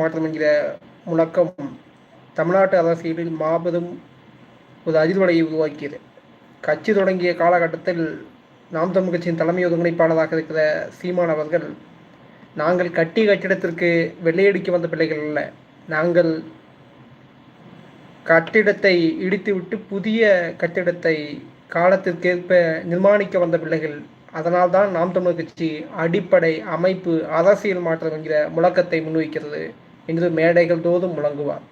மாற்றம் என்கிற முழக்கம் தமிழ்நாட்டு அரசியலில் மாபெரும் ஒரு அதிர்வலையை உருவாக்கியது. கட்சி தொடங்கிய காலகட்டத்தில் நாம் தமிழ் கட்சியின் தலைமை ஒருங்கிணைப்பாளராக இருக்கிற சீமான் அவர்கள் நாங்கள் கட்டிய கட்டிடத்திற்கு வெள்ளையடிக்க வந்த பிள்ளைகள் அல்ல. நாங்கள் கட்டிடத்தை இடித்துவிட்டு புதிய கட்டிடத்தை காலத்திற்கேற்ப நிர்மாணிக்க வந்த பிள்ளைகள். அதனால்தான் நாம் தமிழர் கட்சி அடிப்படை அமைப்பு அரசியல் மாற்றம் என்கிற முழக்கத்தை முன்வைக்கிறது. என்று மேடைகள் தோதும் முழங்குவார்.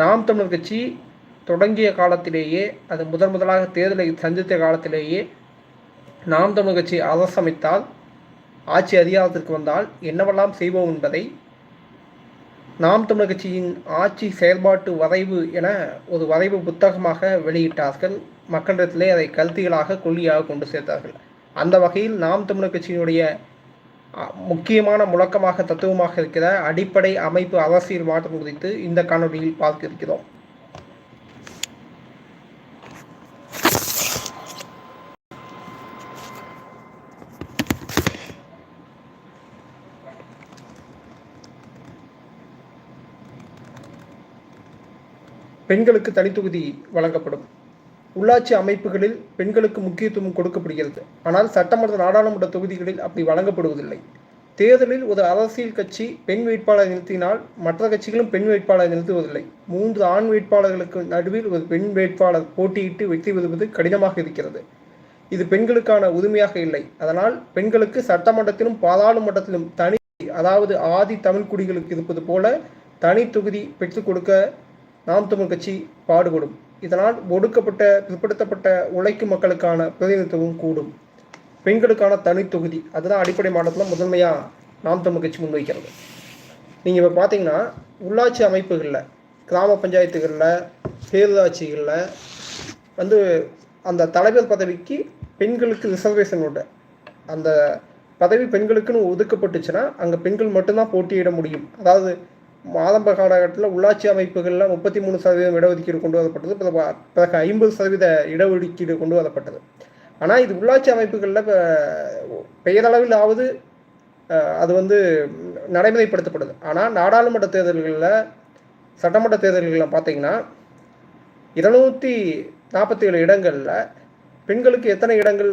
நாம் தமிழர் கட்சி தொடங்கிய காலத்திலேயே அது முதன் முதலாக தேர்தலை சந்தித்த காலத்திலேயே நாம் தமிழர் கட்சி அரசமைத்தால் ஆட்சி அதிகாரத்திற்கு வந்தால் என்னவெல்லாம் செய்வோம் என்பதை நாம் தமிழர் கட்சியின் ஆட்சி செயல்பாட்டு வரைவு என ஒரு வரைவு புத்தகமாக வெளியிட்டார்கள். மக்களிடத்திலே அதை கருத்திகளாக கொள்கையாக கொண்டு சேர்த்தார்கள். அந்த வகையில் நாம் தமிழர் கட்சியினுடைய முக்கியமான முழக்கமாக தத்துவமாக இருக்கிற அடிப்படை அமைப்பு அரசியல் மாற்றம் குறித்து இந்த காணொளியில் பார்க்க இருக்கிறோம் பெண்களுக்கு தனித்தொகுதி வழங்கப்படும். உள்ளாட்சி அமைப்புகளில் பெண்களுக்கு முக்கியத்துவம் கொடுக்கப்படுகிறது. ஆனால் சட்டமன்ற நாடாளுமன்ற தொகுதிகளில் அப்படி வழங்கப்படுவதில்லை. தேர்தலில் ஒரு அரசியல் கட்சி பெண் வேட்பாளரை நிறுத்தினால் மற்ற கட்சிகளும் பெண் வேட்பாளரை நிறுத்துவதில்லை. மூன்று ஆண் வேட்பாளர்களுக்கு நடுவில் ஒரு பெண் வேட்பாளர் போட்டியிட்டு வெற்றி பெறுவது கடினமாக இருக்கிறது. இது பெண்களுக்கான உரிமையாக இல்லை. அதனால் பெண்களுக்கு சட்டமன்றத்திலும் பாராளுமன்றத்திலும் தனி அதாவது ஆதி தமிழ் குடிகளுக்கு இருப்பது போல தனி தொகுதி பெற்றுக் கொடுக்க நாம் தமிழ் கட்சி பாடுபடும். இதனால் ஒடுக்கப்பட்ட பிற்படுத்தப்பட்ட உழைக்கும் மக்களுக்கான பிரதிநிதித்துவம் கூடும். பெண்களுக்கான தனி தொகுதி அதுதான் அடிப்படை மாநிலத்தில் முதன்மையாக நாம் தமிழ் கட்சி முன்வைக்கிறது. நீங்கள் இப்போ பார்த்தீங்கன்னா உள்ளாட்சி அமைப்புகளில் கிராம பஞ்சாயத்துகளில் பேரூராட்சிகளில் வந்து அந்த தலைவர் பதவிக்கு பெண்களுக்கு ரிசர்வேஷன் உண்டு. அந்த பதவி பெண்களுக்குன்னு ஒதுக்கப்பட்டுச்சுன்னா அங்கே பெண்கள் மட்டும்தான் போட்டியிட முடியும். அதாவது மாதம்ப காலகட்டத்தில் உள்ளாட்சி அமைப்புகளில் முப்பத்தி மூணு சதவீதம் இடஒதுக்கீடு கொண்டு வரப்பட்டது பிறகு பிறகு ஐம்பது சதவீத இடஒதுக்கீடு கொண்டு வரப்பட்டது. ஆனால் இது உள்ளாட்சி அமைப்புகளில் இப்போ பெயரளவிலாவது அது வந்து நடைமுறைப்படுத்தப்படுது. ஆனால் நாடாளுமன்ற தேர்தல்களில் சட்டமன்ற தேர்தல்களில் பார்த்தீங்கன்னா இருநூற்றி நாற்பத்தி ஏழு இடங்களில் பெண்களுக்கு எத்தனை இடங்கள்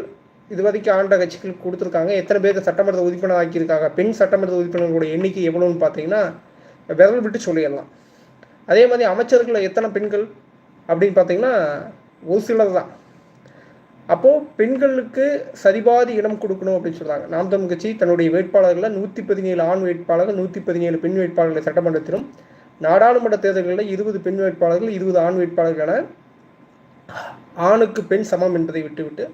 இதுவரைக்கும் ஆண்ட கட்சிகள் கொடுத்துருக்காங்க எத்தனை பேருக்கு சட்டமன்ற உறுப்பினர் ஆக்கியிருக்காங்க பெண் சட்டமன்ற உறுப்பினர்களுடைய எண்ணிக்கை எவ்வளோன்னு பார்த்தீங்கன்னா விரல் விட்டு சொல்லிடலாம். அதே மாதிரி அமைச்சர்களில் எத்தனை பெண்கள் அப்படின்னு பார்த்தீங்கன்னா ஒரு சிலர் தான். அப்போது பெண்களுக்கு சரிபாதி இடம் கொடுக்கணும் அப்படின்னு சொல்கிறாங்க நாம் தமிழ் கட்சி தன்னுடைய வேட்பாளர்களில் நூற்றி பதினேழு ஆண் வேட்பாளர்கள் நூற்றி பதினேழு பெண் வேட்பாளர்களை சட்டமன்றத்திலும் நாடாளுமன்ற தேர்தல்களில் இருபது பெண் வேட்பாளர்கள் இருபது ஆண் வேட்பாளர்கள் என ஆணுக்கு பெண் சமம் என்பதை விட்டுவிட்டு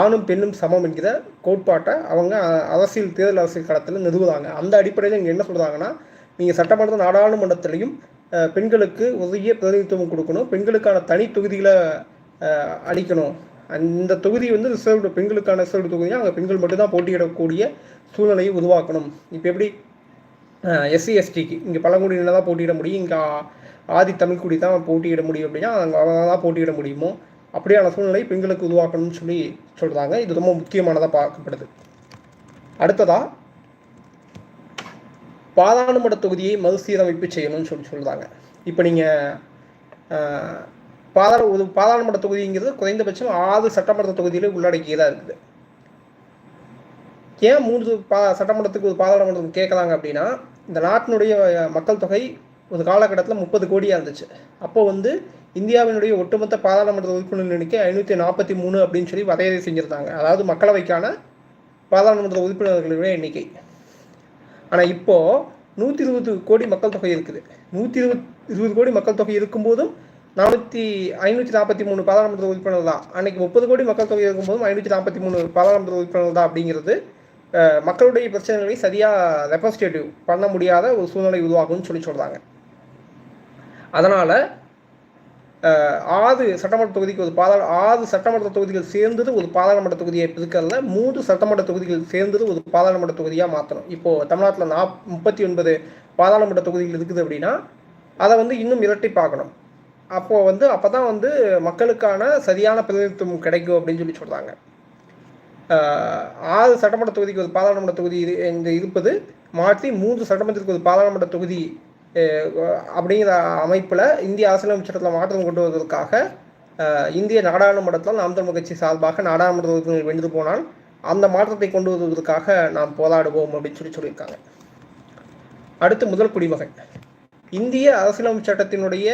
ஆணும் பெண்ணும் சமம் என்கிற கோட்பாட்டை அவங்க அரசியல் தேர்தல் அரசியல் களத்தில் நிறுவுறாங்க. அந்த அடிப்படையில் இங்கே என்ன சொல்கிறாங்கன்னா நீங்கள் சட்டமன்ற நாடாளுமன்றத்திலையும் பெண்களுக்கு உரிய பிரதிநிதித்துவம் கொடுக்கணும். பெண்களுக்கான தனி தொகுதிகளை அளிக்கணும். அந்த தொகுதி வந்து ரிசர்வ்டு பெண்களுக்கான ரிசர்வ்டு தொகுதியாக அங்கே பெண்கள் மட்டும்தான் போட்டியிடக்கூடிய சூழ்நிலையை உருவாக்கணும். இப்போ எப்படி எஸ்சி எஸ்டிக்கு இங்கே பழங்குடியினர் தான் போட்டியிட முடியும். இங்கே ஆதி தமிழ்குடி தான் போட்டியிட முடியும் அப்படின்னா அங்கே அவங்க தான் போட்டியிட முடியுமோ? அப்படியான சூழ்நிலை பெண்களுக்கு உருவாக்கணும்னு சொல்லி சொல்கிறாங்க இது ரொம்ப முக்கியமானதாக பார்க்கப்படுது. அடுத்ததாக பாராளுமன்ற தொகுதியை மறுசீரமைப்பு செய்யணும்னு சொல்லி சொல்கிறாங்க இப்போ நீங்கள் பாதாள ஒரு பாராளுமன்ற தொகுதிங்கிறது குறைந்தபட்சம் ஆறு சட்டமன்ற தொகுதியிலே உள்ளடக்கியதாக இருக்குது. ஏன் மூன்று பா சட்டமன்றத்துக்கு ஒரு பாராளுமன்றம் கேட்குறாங்க அப்படின்னா இந்த நாட்டினுடைய மக்கள் தொகை ஒரு காலகட்டத்தில் முப்பது கோடியாக இருந்துச்சு. அப்போ வந்து இந்தியாவினுடைய ஒட்டுமொத்த பாராளுமன்ற உறுப்பினர் எண்ணிக்கை ஐநூற்றி நாற்பத்தி மூணு அப்படின்னு சொல்லி வரையறை செஞ்சுருந்தாங்க. அதாவது மக்களவைக்கான பாராளுமன்ற உறுப்பினர்களுடைய எண்ணிக்கை. ஆனால் இப்போது நூற்றி இருபது கோடி மக்கள் தொகை இருக்குது. நூற்றி இருபது இருபது கோடி மக்கள் தொகை இருக்கும்போதும் நானூற்றி ஐநூற்றி நாற்பத்தி மூணு பாராளுமன்ற உறுப்பினர் தான். அன்னைக்கு முப்பது கோடி மக்கள் தொகை இருக்கும்போதும் ஐநூற்றி நாற்பத்தி மூணு பாராளுமன்ற உறுப்பினர் தான் அப்படிங்கிறது மக்களுடைய பிரச்சனைகளை சரியாக ரெப்ரஸன்டேட்டிவ் பண்ண முடியாத ஒரு சூழ்நிலை உருவாகும்னு சொல்லி சொல்கிறாங்க அதனால் ஆறு சட்டமன்ற தொகுதிக்கு ஒரு பாராள ஆறு சட்டமன்ற தொகுதிகள் சேர்ந்தது ஒரு பாராளுமன்ற தொகுதியை பிரிக்கிறதுல மூன்று சட்டமன்ற தொகுதிகள் சேர்ந்தது ஒரு பாராளுமன்ற தொகுதியாக மாற்றணும் இப்போது தமிழ்நாட்டில் நாப் முப்பத்தி ஒன்பது பாராளுமன்ற தொகுதிகள் இருக்குது அப்படின்னா அதை வந்து இன்னும் இரட்டி பார்க்கணும் அப்போது வந்து அப்போ தான் வந்து மக்களுக்கான சரியான பிரதிநிதித்துவம் கிடைக்கும் அப்படின்னு சொல்லி சொல்கிறாங்க ஆறு சட்டமன்ற தொகுதிக்கு ஒரு பாராளுமன்ற தொகுதி இது இந்த இருப்பது மாற்றி மூன்று சட்டமன்றத்துக்கு ஒரு பாராளுமன்ற தொகுதி அப்படிங்கிற அமைப்பில் இந்திய அரசியலமைப்பு சட்டத்தில் மாற்றம் கொண்டு வருவதற்காக இந்திய நாடாளுமன்றத்தில் நாம் தமிழ் கட்சி சார்பாக நாடாளுமன்ற உறுப்பினர் வென்று போனால் அந்த மாற்றத்தை கொண்டு வருவதற்காக நாம் போராடுவோம் அப்படின்னு சொல்லி சொல்லியிருக்காங்க. அடுத்து முதல் குடிமகன். இந்திய அரசியலமைப்பு சட்டத்தினுடைய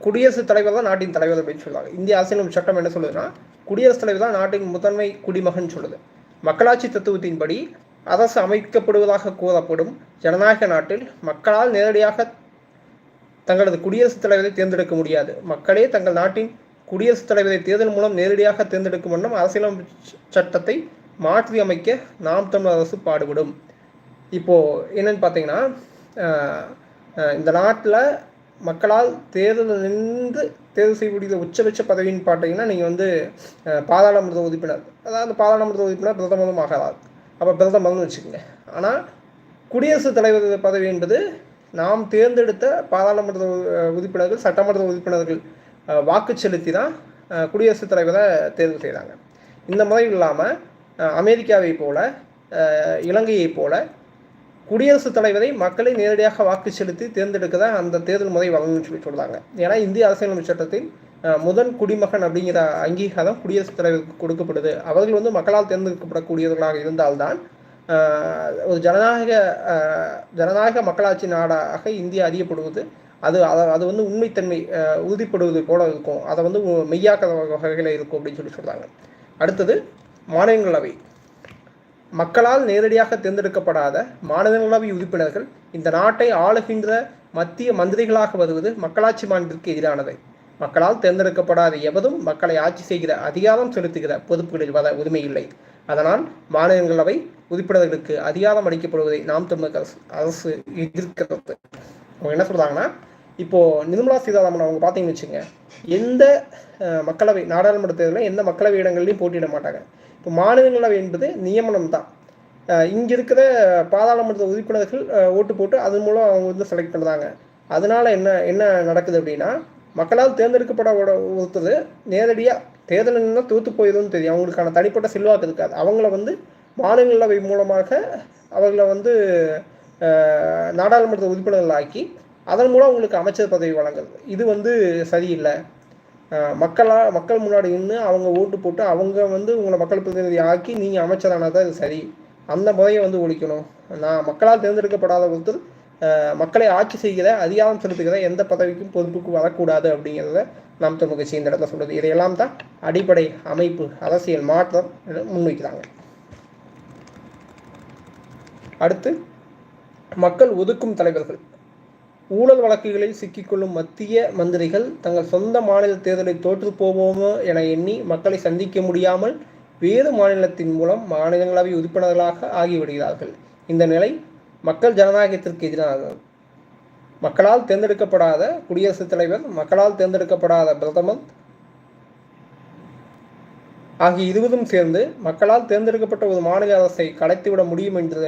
குடியரசுத் தலைவர் தான் நாட்டின் தலைவர் அப்படின்னு சொல்லுவாங்க இந்திய அரசியலமைப்பு சட்டம் என்ன சொல்லுதுன்னா குடியரசுத் தலைவர் தான் நாட்டின் முதன்மை குடிமகன் சொல்லுது. மக்களாட்சி தத்துவத்தின்படி அரசு அமைக்கப்படுவதாக கூறப்படும் ஜனநாயக நாட்டில் மக்களால் நேரடியாக தங்களது குடியரசுத் தலைவரை தேர்ந்தெடுக்க முடியாது. மக்களே தங்கள் நாட்டின் குடியரசுத் தலைவரை தேர்தல் மூலம் நேரடியாக தேர்ந்தெடுக்கும் வண்ணம் அரசியலமைப்பு சட்டத்தை மாற்றி அமைக்க நாம் தமிழ் அரசு பாடுபடும். இப்போ என்னன்னு பார்த்தீங்கன்னா இந்த நாட்டில் மக்களால் தேர்தலில் நின்று தேர்வு செய்யக்கூடிய உச்சபட்ச பதவின்னு பார்த்தீங்கன்னா நீங்கள் வந்து அஹ், பாராளுமன்ற உறுப்பினர். அதாவது பாராளுமன்ற உறுப்பினர் பிரதமரும் ஆகலாம் அப்போ பிரதமர்னு வச்சுக்கோங்க. ஆனால் குடியரசுத் தலைவர் பதவி என்பது நாம் தேர்ந்தெடுத்த பாராளுமன்ற உறுப்பினர்கள் சட்டமன்ற உறுப்பினர்கள் வாக்கு செலுத்தி தான் குடியரசுத் தலைவரை தேர்வு செய்கிறாங்க இந்த முறை இல்லாமல் அமெரிக்காவை போல இலங்கையைப் போல குடியரசுத் தலைவரை மக்களை நேரடியாக வாக்கு செலுத்தி தேர்ந்தெடுக்க தான் அந்த தேர்தல் முறை வழங்கணும்னு சொல்லி சொல்கிறாங்க ஏன்னா இந்திய அரசியலமைப்பு சட்டத்தில் முதன் குடிமகன் அப்படிங்கிற அங்கீகாரம் குடியரசுத் தலைவருக்கு கொடுக்கப்படுது. அவர்கள் வந்து மக்களால் தேர்ந்தெடுக்கப்படக்கூடியவர்களாக இருந்தால்தான் ஒரு ஜனநாயக ஜனநாயக மக்களாட்சி நாடாக இந்தியா அறியப்படுவது. அது அது வந்து உண்மைத்தன்மை உறுதிப்படுவது போல இருக்கும். அதை வந்து மெய்யாக்கிற மெய்யாக்க வகையில் இருக்கும் அப்படின்னு சொல்லி சொல்கிறாங்க அடுத்தது மாநிலங்களவை. மக்களால் நேரடியாக தேர்ந்தெடுக்கப்படாத மாநிலங்களவை உறுப்பினர்கள் இந்த நாட்டை ஆளுகின்ற மத்திய மந்திரிகளாக வருவது மக்களாட்சி மாண்பிற்கு எதிரானது. மக்களால் தேர்ந்தெடுக்கப்படாத எவதும் மக்களை ஆட்சி செய்கிற அதிகாரம் செலுத்துகிற பொறுப்புகளில் வர உரிமை இல்லை. அதனால் மாநிலங்களவை உறுப்பினர்களுக்கு அதிகாரம் அளிக்கப்படுவதை நாம் தமிழக அரசு அரசு எதிர்க்கிறது. அவங்க என்ன சொல்கிறாங்கன்னா இப்போது நிர்மலா சீதாராமன் அவங்க பார்த்தீங்கன்னு வச்சுங்க எந்த மக்களவை நாடாளுமன்ற தேர்தலில் எந்த மக்களவை இடங்கள்லையும் போட்டியிட மாட்டாங்க. இப்போ மாநிலங்களவை என்பது நியமனம் தான். இங்கே இருக்கிற பாராளுமன்ற உறுப்பினர்கள் ஓட்டு போட்டு அதன் மூலம் அவங்க வந்து செலக்ட் பண்ணுறாங்க அதனால என்ன என்ன நடக்குது அப்படின்னா மக்களால் தேர்ந்தெடுக்கப்பட ஒருத்தர் நேரடியாக தேர்தல் தூத்து போயிடும்னு தெரியும். அவங்களுக்கான தனிப்பட்ட செல்வாக்கு இருக்காது. அவங்கள வந்து மாநிலங்களவை மூலமாக அவங்கள வந்து நாடாளுமன்ற உறுப்பினர்கள் ஆக்கி அதன் மூலம் அவங்களுக்கு அமைச்சர் பதவி வழங்குறது. இது வந்து சரியில்லை. மக்களாக மக்களா மக்கள் முன்னாடி நின்று அவங்க ஓட்டு போட்டு அவங்க வந்து உங்களை மக்கள் பிரதிநிதி ஆக்கி நீங்கள் அமைச்சரானதான் இது சரி. அந்த முறையை வந்து ஒழிக்கணும். நான் மக்களால் தேர்ந்தெடுக்கப்படாத ஒருத்தர் மக்களை ஆட்சி செய்கிற அதிகாரம் செலுத்துகிற எந்த பதவிக்கும் பொறுப்புக்கு வரக்கூடாது அப்படிங்கிறத நாம் தமிழ் கட்சி இந்த இடத்துல சொல்றது. இதையெல்லாம் தான் அடிப்படை அமைப்பு அரசியல் மாற்றம் முன்வைக்கிறாங்க. அடுத்து மக்கள் ஒதுக்கும் தலைவர்கள். ஊழல் வழக்குகளில் சிக்கிக்கொள்ளும் மத்திய மந்திரிகள் தங்கள் சொந்த மாநில தேர்தலை தோற்று போவோமோ என எண்ணி மக்களை சந்திக்க முடியாமல் வேறு மாநிலத்தின் மூலம் மாநிலங்களவை உறுப்பினர்களாக ஆகிவிடுகிறார்கள். இந்த நிலை மக்கள் ஜனநாயகத்திற்கு எதிரானது மக்களால் தேர்ந்தெடுக்கப்படாத குடியரசுத் தலைவர் மக்களால் தேர்ந்தெடுக்கப்படாத பிரதமர் ஆகிய இருவரும் சேர்ந்து மக்களால் தேர்ந்தெடுக்கப்பட்ட ஒரு மாநில அரசை கலைத்துவிட முடியும் என்ற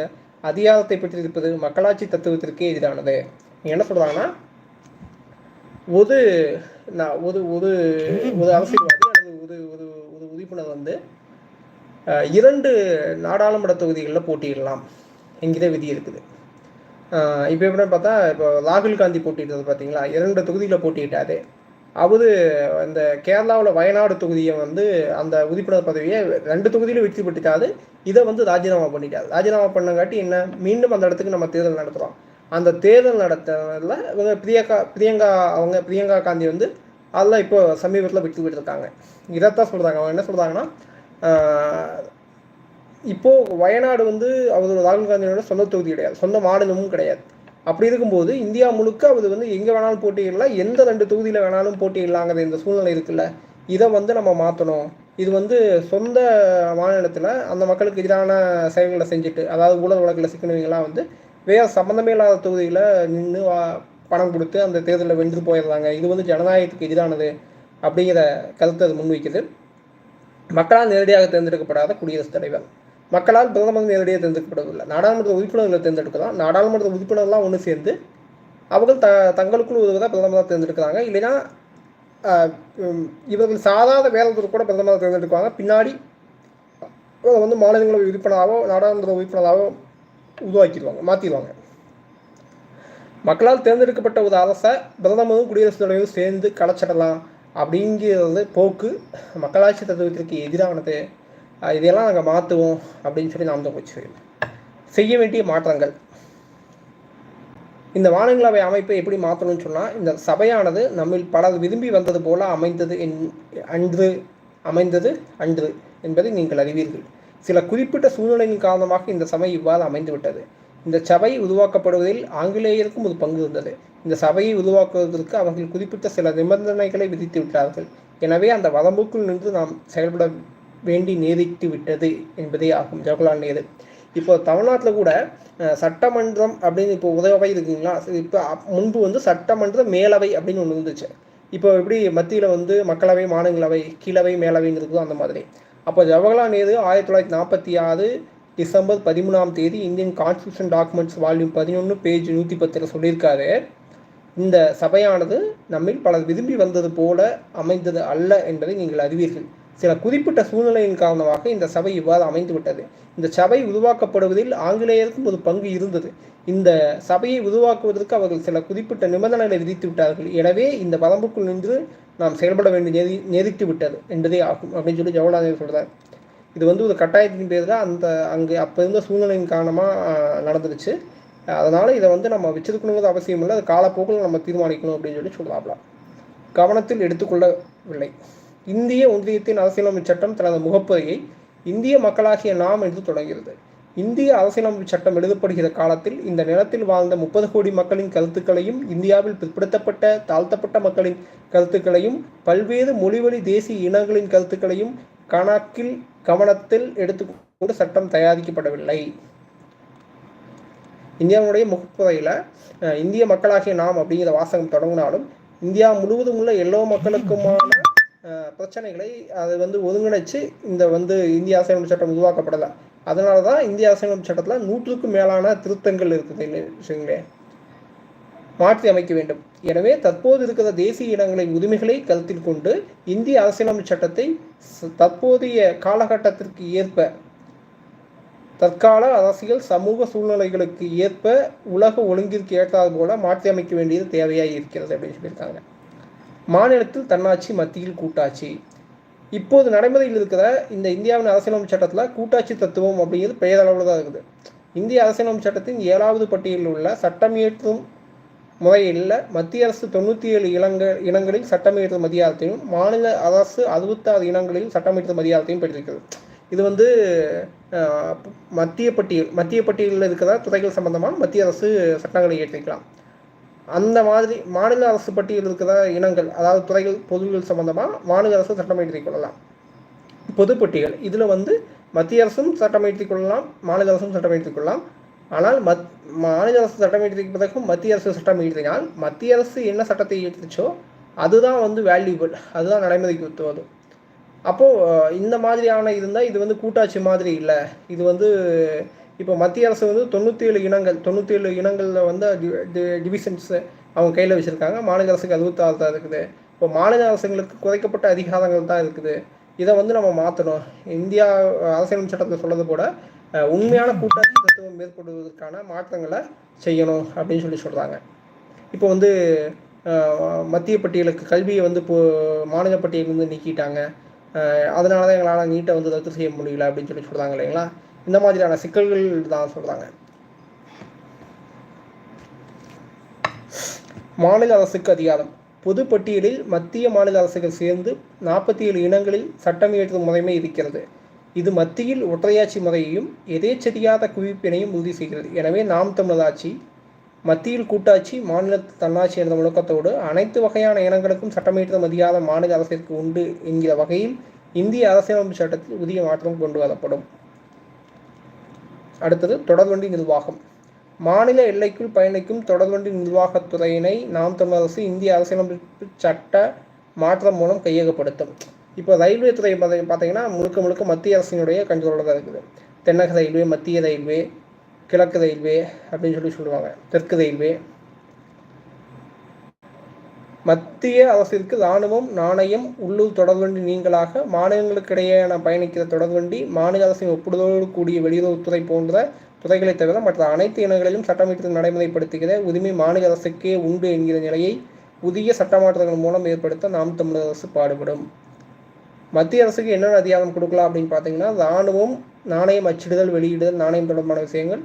அதிகாரத்தை பெற்றிருப்பது மக்களாட்சி தத்துவத்திற்கு எதிரானது. என்ன சொல்கிறாங்கன்னா ஒரு நான் ஒரு ஒரு ஒரு அரசியல்வாதி அல்லது ஒரு ஒரு ஒரு உறுப்பினர் வந்து இரண்டு நாடாளுமன்ற தொகுதிகளில் போட்டியிடலாம். என்கிற விதி இருக்குது. இப்போ எப்படின்னு பார்த்தா இப்போ ராகுல் காந்தி போட்டியிட்டது பார்த்தீங்களா? இரண்டு தொகுதியில் போட்டிட்டாரு அவரு அந்த கேரளாவில் வயநாடு தொகுதியை வந்து அந்த உறுப்பினர் பதவியை ரெண்டு தொகுதியிலும் வெற்றி பெற்றுட்டாரு. இதை வந்து ராஜினாமா பண்ணிட்டாரு. ராஜினாமா பண்ணங்காட்டி என்ன? மீண்டும் அந்த இடத்துக்கு நம்ம தேர்தல் நடத்துகிறோம் அந்த தேர்தல் நடத்துறதுல இவங்க பிரியங்கா பிரியங்கா அவங்க பிரியங்கா காந்தி வந்து அதில் இப்போ சமீபத்தில் வெற்றி பெற்றிருக்காங்க. இதைத்தான் சொல்கிறாங்க அவங்க என்ன சொல்கிறாங்கன்னா இப்போ வயநாடு வந்து அவர் ராகுல் காந்தியோட சொந்த தொகுதி கிடையாது. சொந்த மாநிலமும் கிடையாது. அப்படி இருக்கும்போது இந்தியா முழுக்க அவர் வந்து எங்கே வேணாலும் போட்டியிடலாம் எந்த ரெண்டு தொகுதியில் வேணாலும் போட்டியிடலாங்கிற இந்த சூழ்நிலை இருக்குல்ல இதை வந்து நம்ம மாற்றணும் இது வந்து சொந்த மாநிலத்தில் அந்த மக்களுக்கு எதிரான செயல்களை செஞ்சுட்டு அதாவது ஊழல் வழக்கில் சிக்கினவங்களாம் வந்து வேறு சம்மந்தமே இல்லாத தொகுதியில் நின்று பணம் கொடுத்து அந்த தேர்தலில் வென்று போயிடுறாங்க. இது வந்து ஜனநாயகத்துக்கு எதிரானது அப்படிங்கிற கருத்தை அது முன்வைக்குது. மக்களால் நேரடியாக தேர்ந்தெடுக்கப்படாத குடியரசுத் தலைவர். மக்களால் பிரதமர் நேரடியாக தேர்ந்தெடுக்கப்படவில்லை. நாடாளுமன்ற உறுப்பினர்களை தேர்ந்தெடுக்கலாம். நாடாளுமன்ற உறுப்பினர்லாம் ஒன்று சேர்ந்து அவர்கள் த தங்களுக்குள் ஒருவராக பிரதமராக தேர்ந்தெடுக்கிறாங்க. இல்லைன்னா இவர்கள் சாதாரண வேலைத்துறை கூட பிரதமராக தேர்ந்தெடுக்குவாங்க. பின்னாடி அதை வந்து மாநிலங்களவை உறுப்பினராகவோ நாடாளுமன்ற உறுப்பினராகவோ உருவாக்கிடுவாங்க மாற்றிடுவாங்க மக்களால் தேர்ந்தெடுக்கப்பட்ட ஒரு அரசை பிரதமரும் குடியரசுத் தலைவரும் சேர்ந்து கலைச்சிடலாம் அப்படிங்கிறது போக்கு மக்களாட்சி தத்துவத்திற்கு எதிரானது. இதையெல்லாம் நாங்கள் மாற்றுவோம் அப்படின்னு சொல்லி நாம் தான் போச்சு செய்ய வேண்டிய மாற்றங்கள். இந்த மாநிலங்களவை அமைப்பை எப்படி மாற்றணும்னு சொன்னால் இந்த சபையானது நம்மில் பலர் விரும்பி வந்தது போல அமைந்தது என் அன்று அமைந்தது அன்று என்பதை நீங்கள் அறிவீர்கள். சில குறிப்பிட்ட சூழ்நிலையின் காரணமாக இந்த சபை இவ்வாறு அமைந்துவிட்டது. இந்த சபை உருவாக்கப்படுவதில் ஆங்கிலேயருக்கும் ஒரு பங்கு இருந்தது. இந்த சபையை உருவாக்குவதற்கு அவர்கள் குறிப்பிட்ட சில நிபந்தனைகளை விதித்து விட்டார்கள். எனவே அந்த வரம்புக்குள் நின்று நாம் செயல்பட வேண்டி நேரிட்டு விட்டது என்பதே ஆகும். ஜவஹர்லால் நேரு. இப்போ தமிழ்நாட்டில் கூட சட்டமன்றம் அப்படின்னு இப்போ உதவி இருக்குங்களா? இப்போ முன்பு வந்து சட்டமன்ற மேலவை அப்படின்னு ஒன்று இருந்துச்சு. இப்போ எப்படி மத்தியில் வந்து மக்களவை மாநிலங்களவை கீழவை மேலவைன்னு இருக்குதோ அந்த மாதிரி. அப்போ ஜவஹர்லால் நேரு ஆயிரத்தி தொள்ளாயிரத்தி நாற்பத்தி ஆறு டிசம்பர் பதிமூணாம் தேதி இந்தியன் கான்ஸ்டியூஷன் டாக்குமெண்ட்ஸ் வால்யூம் பதினொன்று பேஜ் நூற்றி பத்தில் சொல்லியிருக்காரு. இந்த சபையானது நம்மில் பலர் விரும்பி வந்தது போல அமைந்தது அல்ல என்பதை நீங்கள் அறிவீர்கள். சில குறிப்பிட்ட சூழ்நிலையின் காரணமாக இந்த சபை இவ்வாறு அமைந்துவிட்டது. இந்த சபை உருவாக்கப்படுவதில் ஆங்கிலேயருக்கும் ஒரு பங்கு இருந்தது. இந்த சபையை உருவாக்குவதற்கு அவர்கள் சில குறிப்பிட்ட நிபந்தனைகளை விதித்து விட்டார்கள் எனவே இந்த வரம்புக்குள் நின்று நாம் செயல்பட வேண்டிய நெறி நெறித்து விட்டது என்பதே ஆகும் அப்படின்னு சொல்லி ஜவஹர்லால் நேரு இது வந்து ஒரு கட்டாயத்தின் பேர் தான் அந்த அங்கே அப்போ இருந்த சூழ்நிலையின் காரணமாக நடந்துருச்சு. அதனால் இதை வந்து நம்ம வச்சிருக்கணுங்கிறது அவசியம் இல்லை அது காலப்போக்கில் நம்ம தீர்மானிக்கணும் அப்படின்னு சொல்லி சொல்லலாம் கவனத்தில் எடுத்துக்கொள்ளவில்லை. இந்திய ஒன்றியத்தின் அரசியலமைப்பு சட்டம் தனது முகப்புரையை இந்திய மக்களாகிய நாம் என்று தொடங்குகிறது. இந்திய அரசியலமைப்பு சட்டம் எழுதப்படுகிற காலத்தில் இந்த நிலத்தில் வாழ்ந்த முப்பது கோடி மக்களின் கருத்துக்களையும் இந்தியாவில் பிற்படுத்தப்பட்ட தாழ்த்தப்பட்ட மக்களின் கருத்துக்களையும் பல்வேறு மொழிவழி தேசிய இனங்களின் கருத்துக்களையும் கணக்கில் கவனத்தில் எடுத்துக்கொண்டு சட்டம் தயாரிக்கப்படவில்லை. இந்தியாவுடைய முகப்புரையில் இந்திய மக்களாகிய நாம் அப்படிங்கிற வாசகம் தொடங்கினாலும் இந்தியா முழுவதும் உள்ள எல்லோ மக்களுக்குமான பிரச்சனைகளை அது வந்து ஒருங்கிணைச்சு இந்த வந்து இந்திய அரசியலமைப்பு சட்டம் உருவாக்கப்படலை. அதனால தான் இந்திய அரசியலமைப்பு சட்டத்தில் நூற்றுக்கும் மேலான திருத்தங்கள் இருக்குது இல்லை மாற்றி அமைக்க வேண்டும். எனவே தற்போது இருக்கிற தேசிய இடங்களின் உரிமைகளை கருத்தில் கொண்டு இந்திய அரசியலமைப்பு சட்டத்தை தற்போதைய காலகட்டத்திற்கு ஏற்ப தற்கால அரசியல் சமூக சூழ்நிலைகளுக்கு ஏற்ப உலக ஒழுங்கிற்கு ஏற்றாது போல மாற்றி அமைக்க வேண்டியது தேவையாக இருக்கிறது அப்படின்னு சொல்லியிருக்காங்க. மாநிலத்தில் தன்னாட்சி மத்தியில் கூட்டாட்சி. இப்போது நடைமுறையில் இருக்கிற இந்த இந்தியாவின் அரசியலமைப்பு சட்டத்தில் கூட்டாட்சி தத்துவம் அப்படிங்கிறது பெயரளவில் தான் இருக்குது. இந்திய அரசியலமைப்பு சட்டத்தின் ஏழாவது பட்டியலில் உள்ள சட்டமியற்றும் முறையில் மத்திய அரசு தொண்ணூற்றி ஏழு இளங்க இனங்களில் சட்டமியற்றும் அதிகாரத்தையும் மாநில அரசு அறுபத்தாறு இனங்களில் சட்டமியற்றும் அதிகாரத்தையும் பெற்றிருக்கிறது. இது வந்து மத்திய பட்டியல் மத்திய பட்டியலில் இருக்கிற துறைகள் சம்பந்தமாக மத்திய அரசு சட்டங்களை இயற்றிக்கலாம் அந்த மாதிரி மாநில அரசு பட்டியலில் இருக்கிற இனங்கள் அதாவது துறைகள் பொருள்கள் சம்பந்தமாக மாநில அரசு சட்டம் இயற்றிக் கொள்ளலாம். பொதுப்பட்டியல் இதில் வந்து மத்திய அரசும் சட்டம் இயற்றிக் கொள்ளலாம் மாநில அரசும் சட்டம் இயற்றிக் கொள்ளலாம். ஆனால் மத் மாநில அரசு சட்டம் இயற்றிய பிறகும் மத்திய அரசு சட்டம் இயற்றினால் மத்திய அரசு என்ன சட்டத்தை இயற்றுச்சோ அதுதான் வந்து வேல்யூபிள் அதுதான் நடைமுறைக்கு உத்துவது அப்போது இந்த மாதிரியான இருந்தால் இது வந்து கூட்டாட்சி மாதிரி இல்லை. இது வந்து இப்போ மத்திய அரசு வந்து தொண்ணூற்றி ஏழு இனங்கள் தொண்ணூற்றி ஏழு இனங்களில் வந்து டிவிஷன்ஸு அவங்க கையில் வச்சுருக்காங்க. மாநில அரசுக்கு அறுபத்தாறு தான் இருக்குது. இப்போ மாநில அரசுங்களுக்கு குறைக்கப்பட்ட அதிகாரங்கள் தான் இருக்குது. இதை வந்து நம்ம மாற்றணும் இந்தியா அரசியலமைப்பு சட்டத்தில் சொல்லது கூட உண்மையான கூட்டாட்சி தத்துவம் மேற்கொள்வதற்கான மாற்றங்களை செய்யணும் அப்படின்னு சொல்லி சொல்கிறாங்க இப்போ வந்து மத்திய பட்டியலுக்கு கல்வியை வந்து இப்போ மாநில பட்டியலிருந்து நீக்கிட்டாங்க. அதனால தான் எங்களால் நீட்டை வந்து ரத்து செய்ய முடியல அப்படின்னு சொல்லி சொல்கிறாங்க இல்லைங்களா? இந்த மாதிரியான சிக்கல்கள் தான் சொல்கிறாங்க மாநில அரசுக்கு அதிகாரம். பொது பட்டியலில் மத்திய மாநில அரசுகள் சேர்ந்து நாற்பத்தி ஏழு இனங்களில் சட்டம் இயற்றும் முறைமை இருக்கிறது. இது மத்தியில் ஒற்றையாட்சி முறையையும் எதேச்சரியாத குவிப்பினையும் உறுதி செய்கிறது. எனவே நாம் தமிழர் ஆட்சி மத்தியில் கூட்டாட்சி மாநில தன்னாட்சி என்ற முழக்கத்தோடு அனைத்து வகையான இனங்களுக்கும் சட்டமியற்றும் அதிகாரம் மாநில அரசிற்கு உண்டு என்கிற வகையில் இந்திய அரசியலமைப்பு சட்டத்தில் புதிய மாற்றம் கொண்டு வரப்படும். அடுத்தது தொடர்வண்டி நிர்வாகம். மாநில எல்லைக்குள் பயணிக்கும் தொடர்வண்டி நிர்வாகத்துறையினை நாம் தமிழ் அரசு இந்திய அரசியலமைப்பு சட்ட மாற்றம் மூலம் கையகப்படுத்தும். இப்போ ரயில்வே துறை பார்த்தீங்கன்னா முழுக்க முழுக்க மத்திய அரசினுடைய கண்ட்ரோலில் தான் இருக்குது. தென்னக ரயில்வே மத்திய ரயில்வே கிழக்கு ரயில்வே அப்படின்னு சொல்லி சொல்லுவாங்க. தெற்கு ரயில்வே மத்திய அரசிற்கு இராணுவம் நாணயம் உள்ளூர் தொடர்வண்டி நீங்களாக மாநிலங்களுக்கிடையேயான பயணிக்கிற தொடர்வண்டி மாநில அரசின் ஒப்புதலோடு கூடிய வெளியுறவுத்துறை போன்ற துறைகளை தவிர மற்ற அனைத்து இனங்களிலும் சட்டமீட்டத்தில் நடைமுறைப்படுத்துகிற உரிமை மாநில அரசுக்கே உண்டு என்கிற நிலையை புதிய சட்டமாற்றங்கள் மூலம் ஏற்படுத்த நாம் தமிழர் அரசு பாடுபடும். மத்திய அரசுக்கு என்னென்ன அதிகாரம் கொடுக்கலாம் அப்படின்னு பார்த்தீங்கன்னா இராணுவம் நாணயம் அச்சிடுதல் வெளியிடுதல் நாணயம் தொடர்பான விஷயங்கள்.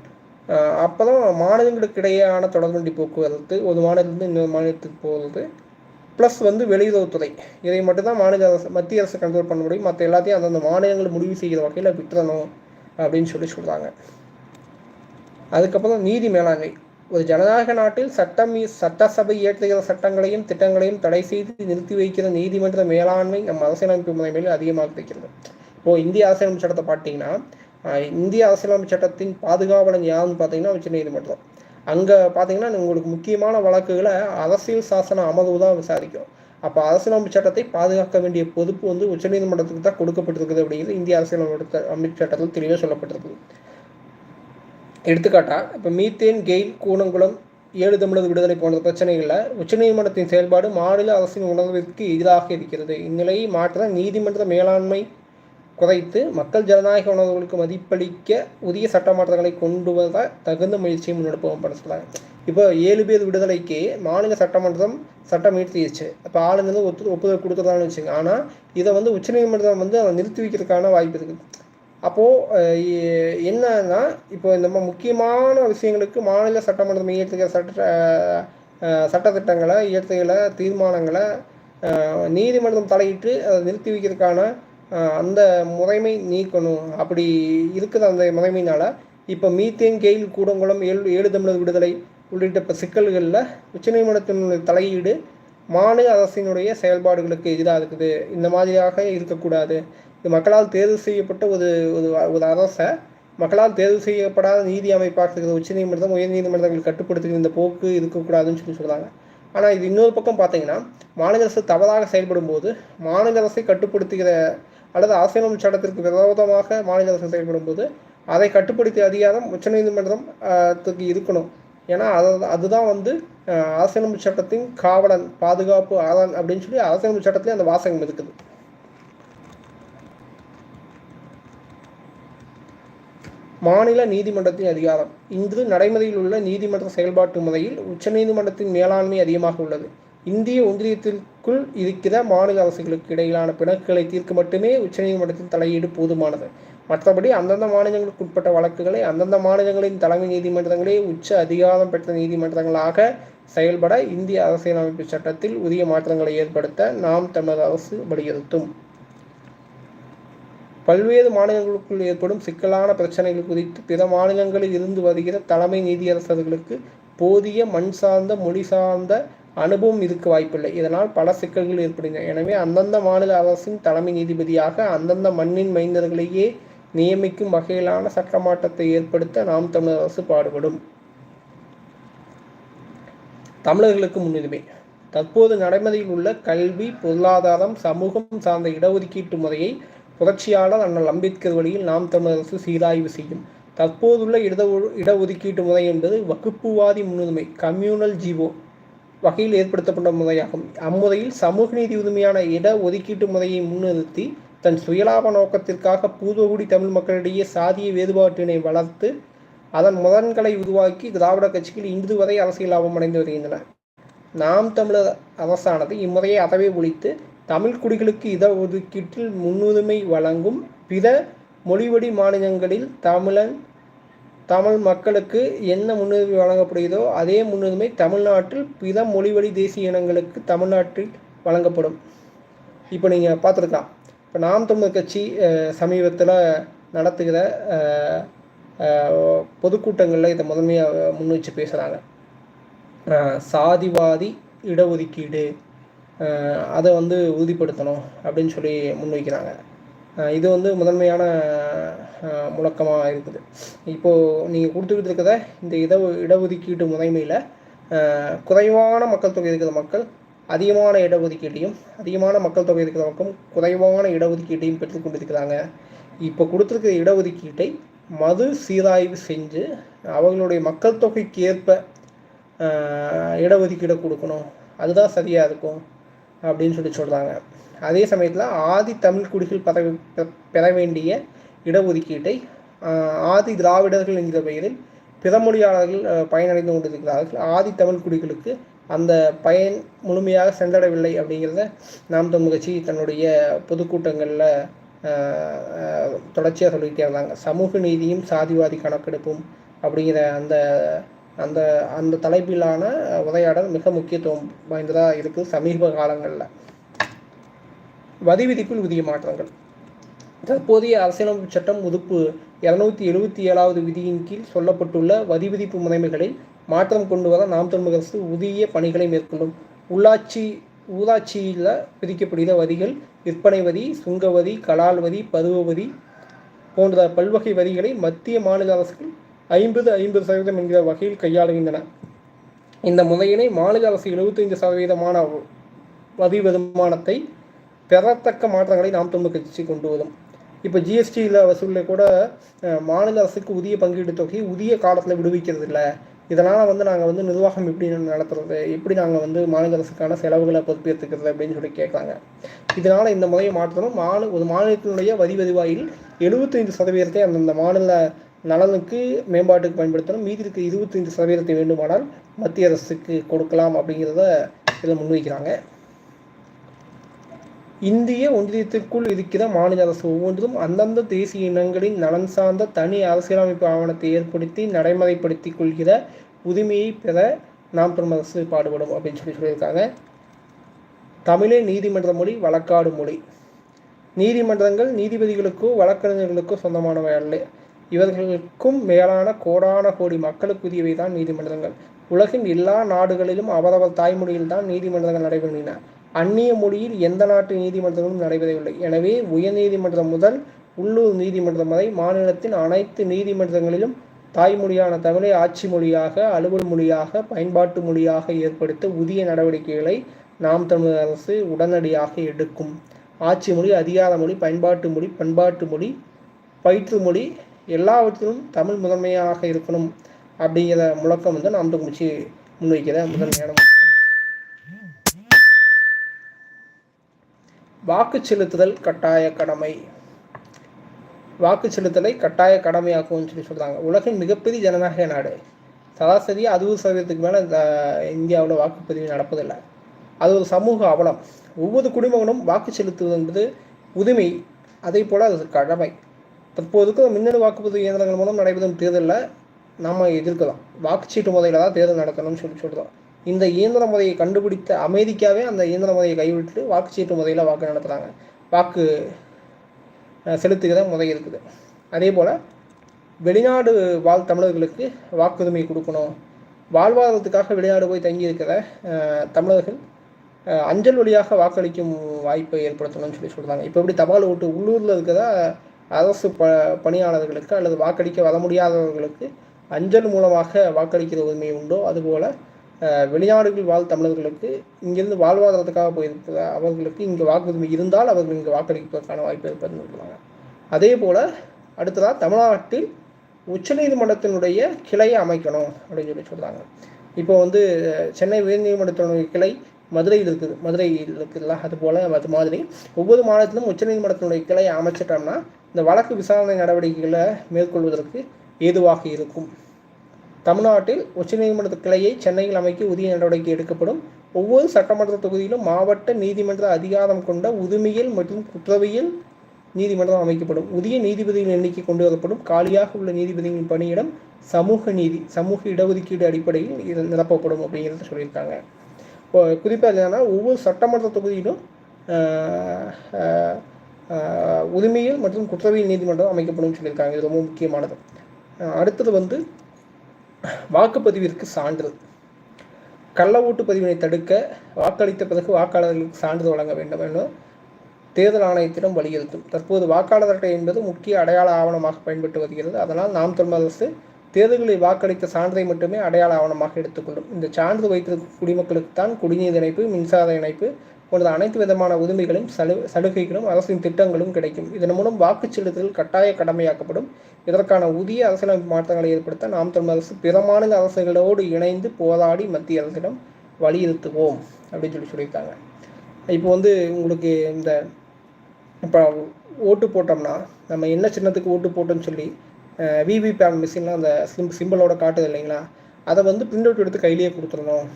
அப்புறம் மாநிலங்களுக்கு இடையேயான தொடர்வண்டி போக்குவரத்து ஒரு மாநிலத்திலிருந்து இன்னொரு மாநிலத்துக்கு போகிறது ப்ளஸ் வந்து வெளியுறவுத்துறை. இதை மட்டும்தான் மாநில அரசு மத்திய அரசு கண்ட்ரோல் பண்ண முடியும். மற்ற எல்லாத்தையும் அந்தந்த மாநிலங்கள் முடிவு செய்கிற வகையில் விட்டுறணும் அப்படின்னு சொல்லி சொல்கிறாங்க அதுக்கப்புறம் நீதி மேலாண்மை. ஒரு ஜனநாயக நாட்டில் சட்டம் சட்டசபை இயற்றுகிற சட்டங்களையும் திட்டங்களையும் தடை செய்து நிறுத்தி வைக்கிற நீதிமன்ற மேலாண்மை நம்ம அரசியலமைப்பு முறைமையில் அதிகமாக இருக்கிறது. இப்போது இந்திய அரசியலமைப்பு சட்டத்தை பார்த்தீங்கன்னா இந்திய அரசியலமைப்பு சட்டத்தின் பாதுகாவலன் யாருன்னு பார்த்தீங்கன்னா உச்ச நீதிமன்றம். அங்கே பார்த்தீங்கன்னா உங்களுக்கு முக்கியமான வழக்குகளை அரசியல் சாசன அமர்வு தான் விசாரிக்கும். அப்போ அரசியலமைப்பு சட்டத்தை பாதுகாக்க வேண்டிய பொறுப்பு வந்து உச்சநீதிமன்றத்துக்கு தான் கொடுக்கப்பட்டிருக்குது அப்படிங்கிறது இந்திய அரசியலமைப்பு அமைப்பு சட்டத்தில் தெளிவாக சொல்லப்பட்டிருக்குது. எடுத்துக்காட்டாக இப்போ மீத்தேன் கெயில் கூனங்குளம் ஏழு தமிழர் விடுதலை போன்ற பிரச்சனைகளில் உச்சநீதிமன்றத்தின் செயல்பாடு மாநில அரசின் உணர்விற்கு எதிராக இருக்கிறது. இந்நிலையை மாற்ற நீதிமன்ற மேலாண்மை குறைத்து மக்கள் ஜனநாயக உணர்வுகளுக்கு மதிப்பளிக்க புதிய சட்ட மாற்றங்களை கொண்டு வர தகுந்த முயற்சியை முன்னெடுப்போம் சொல்கிறாங்க இப்போ ஏழு பேர் விடுதலைக்கு மாநில சட்டமன்றம் சட்டம் இயற்றிடுச்சு இப்போ ஆளுங்க ஒத்து ஒப்புதல் கொடுக்குறதான்னு வச்சுங்க. ஆனால் இதை வந்து உச்சநீதிமன்றம் வந்து அதை நிறுத்தி வைக்கிறதுக்கான வாய்ப்பு இருக்குது அப்போது என்னன்னா இப்போ இந்த முக்கியமான விஷயங்களுக்கு மாநில சட்டமன்றம் இயற்றுகிற சட்ட சட்டத்திட்டங்களை இயற்றுகிற தீர்மானங்களை நீதிமன்றம் தலையிட்டு அதை நிறுத்தி வைக்கிறதுக்கான அந்த முறைமை நீக்கணும். அப்படி இருக்கிற அந்த முறைமையினால். இப்போ மீத்தேன் கெயில் கூடங்குளம் ஏழு ஏழு தமிழர் விடுதலை உள்ளிட்ட இப்போ சிக்கல்களில் உச்சநீதிமன்றத்தினுடைய தலையீடு மாநில அரசினுடைய செயல்பாடுகளுக்கு எதிராக இருக்குது. இந்த மாதிரியாக இருக்கக்கூடாது. இது மக்களால் தேர்வு செய்யப்பட்ட ஒரு ஒரு ஒரு அரசை மக்களால் தேர்வு செய்யப்படாத நீதி அமைப்பாக இருக்கிற உச்சநீதிமன்றம் உயர்நீதிமன்றங்கள் கட்டுப்படுத்துகிற இந்த போக்கு இருக்கக்கூடாதுன்னு சொல்லி சொல்கிறாங்க ஆனால் இது இன்னொரு பக்கம் பார்த்தீங்கன்னா மாநில அரசு தவறாக செயல்படும் போது மாநில அரசை கட்டுப்படுத்துகிற அல்லது அரசியலமைப்பு சட்டத்திற்கு விரோதமாக மாநில அரசு செயல்படும் போது அதை கட்டுப்படுத்திய அதிகாரம் உச்சநீதிமன்றத்துக்கு இருக்கணும். ஏன்னா அது அதுதான் வந்து அரசியலமைப்பு சட்டத்தின் காவலன் பாதுகாப்பு ஆதான் அப்படின்னு சொல்லி அரசியலமைப்பு சட்டத்திலே அந்த வாசகம் இருக்குது. மாநில நீதிமன்றத்தின் அதிகாரம். இன்று நடைமுறையில் உள்ள நீதிமன்ற செயல்பாட்டு முறையில் உச்சநீதிமன்றத்தின் மேலாண்மை அதிகமாக உள்ளது. இந்திய ஒன்றியத்தில் ஒன்றியத்திற்குள் இருக்கிற மாநில அரசுகளுக்கு இடையிலான பிணக்குகளை தீர்க்க மட்டுமே உச்சநீதிமன்றத்தின் தலையீடு போதுமானது. மற்றபடி அந்தந்த மாநிலங்களுக்கு உட்பட்ட வழக்குகளை அந்தந்த மாநிலங்களின் தலைமை நீதிமன்றங்களே உச்ச அதிகாரம் பெற்ற நீதிமன்றங்களாக செயல்பட இந்திய அரசியலமைப்பு சட்டத்தில் உரிய மாற்றங்களை ஏற்படுத்த நாம் தமிழர் அரசு வலியுறுத்தும். பல்வேறு மாநிலங்களுக்குள் ஏற்படும் சிக்கலான பிரச்சனைகள் குறித்து பிற மாநிலங்களில் இருந்து வருகிற தலைமை நீதியரசர்களுக்கு போதிய மண் சார்ந்த மொழி சார்ந்த அனுபவம் இருக்க வாய்ப்பில்லை. இதனால் பல சிக்கல்கள் ஏற்படுகின்றன எனவே அந்தந்த மாநில அரசின் தலைமை நீதிபதியாக அந்தந்த மண்ணின் மைந்தர்களையே நியமிக்கும் வகையிலான சட்டமாற்றத்தை ஏற்படுத்த நாம் தமிழர் அரசு பாடுபடும். தமிழர்களுக்கு முன்னுரிமை. தற்போது நடைமுறையில் உள்ள கல்வி பொருளாதாரம் சமூகம் சார்ந்த இடஒதுக்கீட்டு முறையை புரட்சியாளர் அண்ணல் அம்பேத்கர் வழியில் நாம் தமிழரசு சீராய்வு செய்யும். தற்போதுள்ள இட இடஒதுக்கீட்டு முறை என்பது வகுப்புவாதி முன்னுரிமை கம்யூனல் ஜீவோ வகையில் ஏற்படுத்தப்பட்ட முறையாகும். அம்முறையில் சமூக நீதி உரிமையான இட ஒதுக்கீட்டு முறையை முன்னிறுத்தி தன் சுயலாப நோக்கத்திற்காக பூர்வகுடி தமிழ் மக்களிடையே சாதிய வேறுபாட்டினை வளர்த்து அதன் முதன்களை உருவாக்கி திராவிட கட்சிகள் இன்று வரை அரசியல் லாபம் அடைந்து வருகின்றன. நாம் தமிழர் அரசானது இம்முறையை அறவே ஒழித்து தமிழ் குடிகளுக்கு இட ஒதுக்கீட்டில் முன்னுரிமை வழங்கும் பிற மொழிவடி மாநிலங்களில் தமிழன் தமிழ் மக்களுக்கு என்ன முன்னுரிமை வழங்கப்படுகிறதோ அதே முன்னுரிமை தமிழ்நாட்டில் பிற மொழிவழி தேசிய இனங்களுக்கு தமிழ்நாட்டில் வழங்கப்படும். இப்போ நீங்கள் பார்த்துருக்கலாம். இப்போ நாம் தமிழர் கட்சி சமீபத்தில் நடத்துகிற பொதுக்கூட்டங்களில் இதை முதன்மையாக முன் வச்சு பேசுகிறாங்க சாதிவாதி இடஒதுக்கீடு அதை வந்து உறுதிப்படுத்தணும் அப்படின்னு சொல்லி முன்வைக்கிறாங்க. இது வந்து முதன்மையான முழக்கமாக இருக்குது. இப்போது நீங்கள் கொடுத்துக்கிட்டு இருக்கிற இந்த இட இடஒதுக்கீட்டு முறைமையில் குறைவான மக்கள் தொகை இருக்கிற மக்கள் அதிகமான இடஒதுக்கீட்டையும் அதிகமான மக்கள் தொகை இருக்கிற மக்கள் குறைவான இடஒதுக்கீட்டையும் பெற்றுக்கொண்டிருக்கிறாங்க இப்போ கொடுத்துருக்கிற இடஒதுக்கீட்டை மது சீராய்வு செஞ்சு அவர்களுடைய மக்கள் தொகைக்கு ஏற்ப இடஒதுக்கீடை கொடுக்கணும். அதுதான் சரியாக இருக்கும். அப்படின்னு சொல்லி சொல்கிறாங்க அதே சமயத்தில் ஆதி தமிழ் குடிகள் பெற பெற வேண்டிய இடஒதுக்கீட்டை ஆதி திராவிடர்கள் என்கிற பெயரில் பிற மொழியாளர்கள் பயனடைந்து கொண்டிருக்கிறார்கள். ஆதி தமிழ் குடிகளுக்கு அந்த பயன் முழுமையாக சென்றடவில்லை அப்படிங்கிறத நாம் தமிழ் கட்சி தன்னுடைய பொதுக்கூட்டங்களில் தொடர்ச்சியாக சொல்லிக்கிட்டே இருந்தாங்க சமூக நீதியும் சாதிவாதி கணக்கெடுப்பும் அப்படிங்கிற அந்த அந்த அந்த தலைப்பிலான உரையாடல் மிக முக்கியத்துவம் வாய்ந்ததாக இருக்குது சமீப காலங்களில். வரி விதிப்பில் விதிய மாற்றங்கள். தற்போதைய அரசியலமைப்பு சட்டம் உறுப்பு இருநூத்தி எழுபத்தி ஏழாவது விதியின் கீழ் சொல்லப்பட்டுள்ள வரி விதிப்பு முறைமைகளில் மாற்றம் கொண்டு வர நாம் தமிழக அரசு உரிய பணிகளை மேற்கொள்ளும். உள்ளாட்சி ஊராட்சியில் விதிக்கப்படுகிற வரிகள் விற்பனை வரி சுங்க வரி கலால் வரி பருவ வரி போன்ற பல்வகை வரிகளை மத்திய மாநில அரசுகள் ஐம்பது ஐம்பது சதவீதம் என்கிற வகையில் கையாளுகின்றன. இந்த முறையினை மாநில அரசு எழுபத்தைந்து சதவீதமான வரி வருமானத்தை பெறத்தக்க மாற்றங்களை நாம் தமிழ் கட்சி கொண்டு வரும். இப்போ ஜிஎஸ்டியில் வசூலில் கூட மாநில அரசுக்கு உரிய பங்கீடு தொகை உரிய காலத்தில் விடுவிக்கிறது இல்லை இதனால் வந்து நாங்கள் வந்து நிர்வாகம் எப்படி நடத்துறது எப்படி நாங்கள் வந்து மாநில அரசுக்கான செலவுகளை பொறுப்பேற்றுக்கிறது அப்படின்னு சொல்லி கேட்குறாங்க இதனால் இந்த முறையை மாற்றணும். மாநில ஒரு மாநிலத்தினுடைய வரி வருவாயில் எழுபத்தைந்து சதவீதத்தை அந்தந்த மாநில நலனுக்கு மேம்பாட்டுக்கு பயன்படுத்தணும். மீதி இருக்க இருபத்தைந்து சதவீதத்தை வேண்டுமானால் மத்திய அரசுக்கு கொடுக்கலாம் அப்படிங்கிறத இதில் முன்வைக்கிறாங்க. இந்திய ஒன்றியத்திற்குள் இருக்கிற மாநில அரசு ஒவ்வொன்றும் அந்தந்த தேசிய இனங்களின் நலன் சார்ந்த தனி அரசியலமைப்பு ஆவணத்தை ஏற்படுத்தி நடைமுறைப்படுத்தி கொள்கிற உரிமையை பெற நாம் பெரும் அரசு பாடுபடும் அப்படின்னு சொல்லி சொல்லியிருக்காங்க. தமிழே நீதிமன்ற மொழி வழக்காடு மொழி. நீதிமன்றங்கள் நீதிபதிகளுக்கோ வழக்கறிஞர்களுக்கோ சொந்தமானவை அல்ல. இவர்களுக்கும் மேலான கோடான கோடி மக்களுக்கு மக்களுக்குரியவை தான் நீதிமன்றங்கள். உலகின் எல்லா நாடுகளிலும் அவரவர் தாய்மொழியில் தான் நீதிமன்றங்கள் நடைபெறுகின்றன. அந்நிய மொழியில் எந்த நாட்டு நீதிமன்றங்களும் நடைபெறவில்லை. எனவே உயர்நீதிமன்றம் முதல் உள்ளூர் நீதிமன்றம் வரை மாநிலத்தின் அனைத்து நீதிமன்றங்களிலும் தாய்மொழியான தமிழை ஆட்சி மொழியாக அலுவல் மொழியாக பயன்பாட்டு மொழியாக ஏற்படுத்த உரிய நடவடிக்கைகளை நாம் தமிழ் அரசு உடனடியாக எடுக்கும். ஆட்சி மொழி அதிகார மொழி பயன்பாட்டு மொழி பண்பாட்டு மொழி பயிற்று மொழி எல்லாவற்றிலும் தமிழ் முதன்மையாக இருக்கணும் அப்படிங்கிற முழக்கம் வந்து நாம் தமிழ்ச்சி முன்வைக்கிற முதன்மையான வாக்கு செலுத்துதல் கட்டாய கடமை. வாக்கு செலுத்தலை கட்டாய கடமையாக்கும்னு சொல்லி சொல்கிறாங்க உலகின் மிகப்பெரிய ஜனநாயக நாடு. சராசரி அறுபது சதவீதத்துக்கு மேலே இந்த இந்தியாவில் வாக்குப்பதிவு நடப்பதில்லை. அது ஒரு சமூக அவலம். ஒவ்வொரு குடிமகனும் வாக்கு செலுத்துவது என்பது உரிமை. அதே போல் அது கடமை. தற்போதுக்கும் மின்னணு வாக்குப்பதிவு இயந்திரங்கள் மூலம் நடைபெறும் தேர்தலில் நாம் எதிர்க்கலாம். வாக்குச்சீட்டு முறையில் தான் தேர்தல் நடக்கணும்னு சொல்லி சொல்கிறோம் இந்த இயந்திர முறையை கண்டுபிடித்த அமெரிக்காவே அந்த இயந்திர முறையை கைவிட்டு வாக்குச்சீட்டு முறையில் வாக்கு நடத்துகிறாங்க வாக்கு செலுத்துகிற முறை இருக்குது. அதே போல் வெளிநாடு வாழ் தமிழர்களுக்கு வாக்குரிமை கொடுக்கணும். வாழ்வாதாரத்துக்காக வெளிநாடு போய் தங்கியிருக்கிற தமிழர்கள் அஞ்சல் வழியாக வாக்களிக்கும் வாய்ப்பை ஏற்படுத்தணும்னு சொல்லி சொல்கிறாங்க இப்போ எப்படி தபால் ஓட்டு உள்ளூரில் இருக்கிற அரசு ப பணியாளர்களுக்கு அல்லது வாக்களிக்க வர முடியாதவர்களுக்கு அஞ்சல் மூலமாக வாக்களிக்கிற உரிமை உண்டோ அதுபோல் வெளிநாடுகளில் வாழ் தமிழர்களுக்கு இங்கிருந்து வாழ்வாதாரத்துக்காக போயிருக்கிற அவர்களுக்கு இங்கே வாக்குரிமை இருந்தால் அவர்கள் இங்கே வாக்களிப்பதற்கான வாய்ப்பு இருப்பதுன்னு சொல்லுவாங்க அதே போல் அடுத்ததாக தமிழ்நாட்டில் உச்சநீதிமன்றத்தினுடைய கிளையை அமைக்கணும் அப்படின்னு சொல்லி சொல்கிறாங்க இப்போ வந்து சென்னை உயர்நீதிமன்றத்தினுடைய கிளை மதுரையில் இருக்குது மதுரையில் இருக்குதுல்ல அது போல் அது மாதிரி. ஒவ்வொரு மாநிலத்திலும் உச்சநீதிமன்றத்தினுடைய கிளை அமைச்சிட்டோம்னா இந்த வழக்கு விசாரணை நடவடிக்கைகளை மேற்கொள்வதற்கு ஏதுவாக இருக்கும். தமிழ்நாட்டில் உச்சநீதிமன்ற கிளையை சென்னையில் அமைக்க உரிய நடவடிக்கை எடுக்கப்படும். ஒவ்வொரு சட்டமன்ற தொகுதியிலும் மாவட்ட நீதிமன்ற அதிகாரம் கொண்ட உரிமையில் மற்றும் குற்றவியல் நீதிமன்றம் அமைக்கப்படும். புதிய நீதிபதிகளின் எண்ணிக்கை கொண்டு வரப்படும். காலியாக உள்ள நீதிபதிகளின் பணியிடம் சமூக நீதி சமூக இடஒதுக்கீடு அடிப்படையில் நிரப்பப்படும் அப்படிங்கிறத சொல்லியிருக்காங்க. குறிப்பாக என்னென்னா ஒவ்வொரு சட்டமன்ற தொகுதியிலும் உரிமையில் மற்றும் குற்றவியல் நீதிமன்றம் அமைக்கப்படும் சொல்லியிருக்காங்க. இது ரொம்ப முக்கியமானது. அடுத்தது வந்து வாக்குப்பதிவிற்கு சான்று கள்ள ஓட்டு பதிவினை தடுக்க வாக்களித்த பிறகு வாக்காளர்களுக்கு சான்று வழங்க வேண்டும் என தேர்தல் ஆணையத்திடம் வலியுறுத்தும். தற்போது வாக்காளர் அட்டை என்பது முக்கிய அடையாள ஆவணமாக பயன்பட்டு வருகிறது. அதனால் நாம் தமிழ் அரசு தேர்தல்களில் வாக்களித்த சான்றை மட்டுமே அடையாள ஆவணமாக எடுத்துக்கொள்ளும். இந்த சான்று வைத்திருக்கும் குடிமக்களுக்கு தான் குடிநீர் இணைப்பு மின்சார இணைப்பு போன்ற அனைத்து விதமான உரிமைகளும் சலு சலுகைகளும் அரசின் திட்டங்களும் கிடைக்கும். இதன் மூலம் வாக்குச் செலுத்துதல் கட்டாய கடமையாக்கப்படும். இதற்கான உதிய அரசியலமைப்பு மாற்றங்களை ஏற்படுத்த நாம் தமிழ் அரசு பிற மாநில அரசுகளோடு இணைந்து போராடி மத்திய அரசிடம் வலியுறுத்துவோம் அப்படின்னு சொல்லி சொல்லியிருக்காங்க. இப்போ வந்து உங்களுக்கு இந்த இப்போ ஓட்டு போட்டோம்னா நம்ம என்ன சின்னத்துக்கு ஓட்டு போட்டோம்னு சொல்லி விவிபேன் மிஷின்லாம் அந்த சிம் சிம்பிளோட காட்டுது இல்லைங்களா? அதை வந்து பிரிண்ட் அவுட் எடுத்து கையிலேயே கொடுத்துடணும்.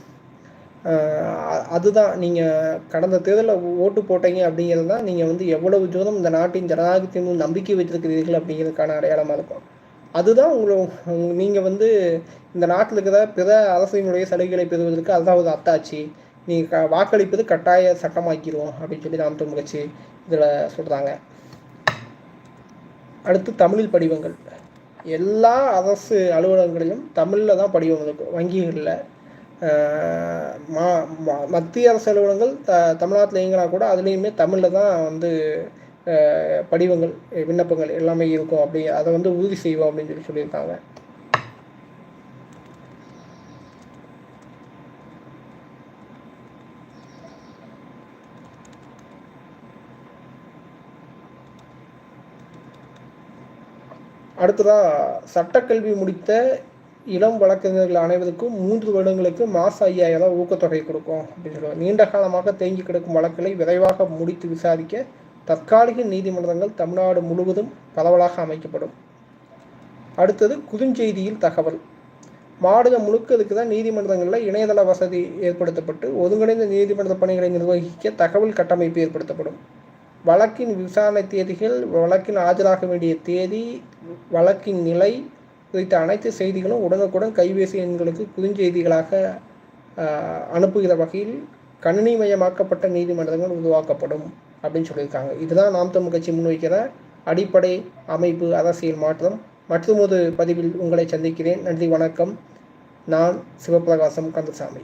அதுதான் நீங்கள் கடந்த தேர்தலில் ஓட்டு போட்டீங்க அப்படிங்கிறது தான் நீங்கள் வந்து எவ்வளவு தூரம் இந்த நாட்டின் ஜனநாயகத்தின் மீது நம்பிக்கை வச்சிருக்கிறீர்கள் அப்படிங்கிறதுக்கான அடையாளமாக இருக்கும். அதுதான் உங்களை நீங்கள் வந்து இந்த நாட்டில் இருக்கிற பிற அரசினுடைய சலுகைகளை பெறுவதற்கு அதுதான் ஒரு அத்தாட்சி. நீங்கள் க வாக்களிப்பது கட்டாய சட்டமாக்கிடுவோம் அப்படின்னு சொல்லி நாம் தமிழ் கட்சி இதில் சொல்கிறாங்க அடுத்து தமிழில் படிவங்கள். எல்லா அரசு அலுவலகங்களிலும் தமிழில் தான் படிவம் இருக்கும் வங்கிகளில். மா ம- மத்திய அரசு அலுவலகங்கள் த தமிழ்நாட்டில் இயங்கினா கூட அதுலேயுமே தமிழில் தான் வந்து படிவங்கள் விண்ணப்பங்கள் எல்லாமே இருக்கும் அப்படி அதை வந்து உறுதி செய்வோம் அப்படின்னு சொல்லி சொல்லியிருக்காங்க. அடுத்ததாக சட்டக்கல்வி முடித்த இளம் வழக்கறிஞர்கள் அனைவருக்கும் மூன்று வருடங்களுக்கு மாச ஐயாயிரம் ஊக்கத்தொகை கொடுக்கும் அப்படின்னு சொல்லுவாங்க. நீண்ட காலமாக தேங்கி கிடக்கும் வழக்குகளை விரைவாக முடித்து விசாரிக்க தற்காலிக நீதிமன்றங்கள் தமிழ்நாடு முழுவதும் பரவலாக அமைக்கப்படும். அடுத்தது குறுஞ்செய்தியில் தகவல். மாநிலம் முழுக்க இதுக்கு தான் நீதிமன்றங்களில் இணையதள வசதி ஏற்படுத்தப்பட்டு ஒருங்கிணைந்த நீதிமன்ற பணிகளை நிர்வகிக்க தகவல் கட்டமைப்பு ஏற்படுத்தப்படும். வழக்கின் விசாரணை தேதிகள் வழக்கின் ஆஜராக வேண்டிய தேதி வழக்கின் நிலை குறித்த அனைத்து செய்திகளும் உடனுக்குடன் கைபேசி எண்களுக்கு குறுஞ்செய்திகளாக அனுப்புகிற வகையில் கணினிமயமாக்கப்பட்ட நீதிமன்றங்கள் உருவாக்கப்படும் அப்படின்னு சொல்லியிருக்காங்க. இதுதான் நாம் தமிழ் கட்சி முன்வைக்கிற அடிப்படை அமைப்பு அரசியல் மாற்றம். மற்றொரு பதிவில் உங்களை சந்திக்கிறேன். நன்றி வணக்கம். நான் சிவபிரகாசம் கந்தசாமி.